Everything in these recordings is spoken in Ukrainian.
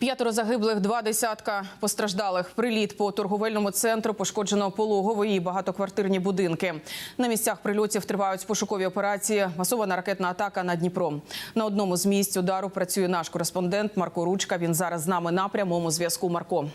П'ятеро загиблих, два десятка постраждалих. Приліт по торговельному центру пошкоджено пологової і багатоквартирні будинки. На місцях прильотів тривають пошукові операції. Масована ракетна атака на Дніпро. На одному з місць удару працює наш кореспондент Марко Ручка. Він зараз з нами на прямому зв'язку. Марко.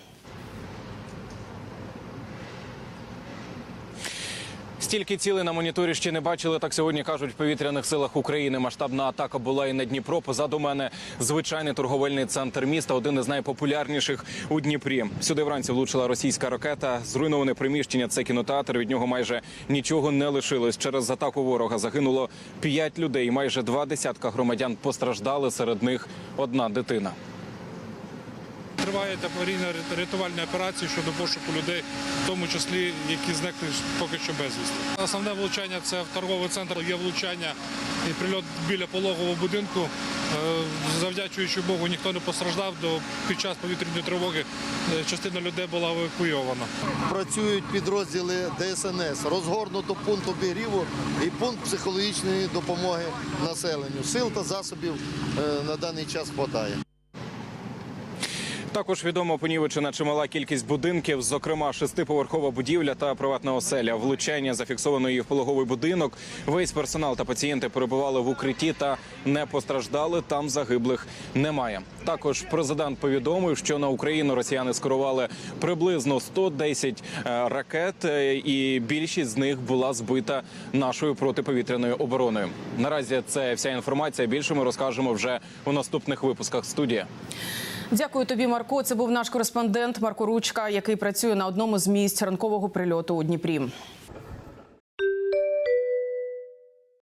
Стільки цілей на моніторі ще не бачили. Так сьогодні кажуть в повітряних силах України. Масштабна атака була і на Дніпро. Позаду мене звичайний торговельний центр міста, один із найпопулярніших у Дніпрі. Сюди вранці влучила російська ракета. Зруйноване приміщення. Це кінотеатр. Від нього майже нічого не лишилось. Через атаку ворога загинуло п'ять людей. Майже два десятка громадян постраждали. Серед них одна дитина. Тривають аварійно-рятувальні операції щодо пошуку людей, в тому числі які зникли поки що безвісти. Основне влучання це в торговий центр. Є влучання і прильот біля пологового будинку. Е, Завдячуючи Богу, ніхто не постраждав. До під час повітряної тривоги е, частина людей була евакуйована. працюють підрозділи ДСНС, розгорнуто пункт обігріву і пункт психологічної допомоги населенню. Сил та засобів е, на даний час вистачає. Також відомо понівечена чимала кількість будинків, зокрема шестиповерхова будівля та приватна оселя. Влучання зафіксовано її в пологовий будинок. Весь персонал та пацієнти перебували в укритті та не постраждали. Там загиблих немає. Також президент повідомив, що на Україну росіяни скерували приблизно 110 е, ракет, е, і більшість з них була збита нашою протиповітряною обороною. Наразі це вся інформація. Більше ми розкажемо вже у наступних випусках. Студія. Дякую тобі, Марко. Це був наш кореспондент Марко Ручка, який працює на одному з місць ранкового прильоту у Дніпрі.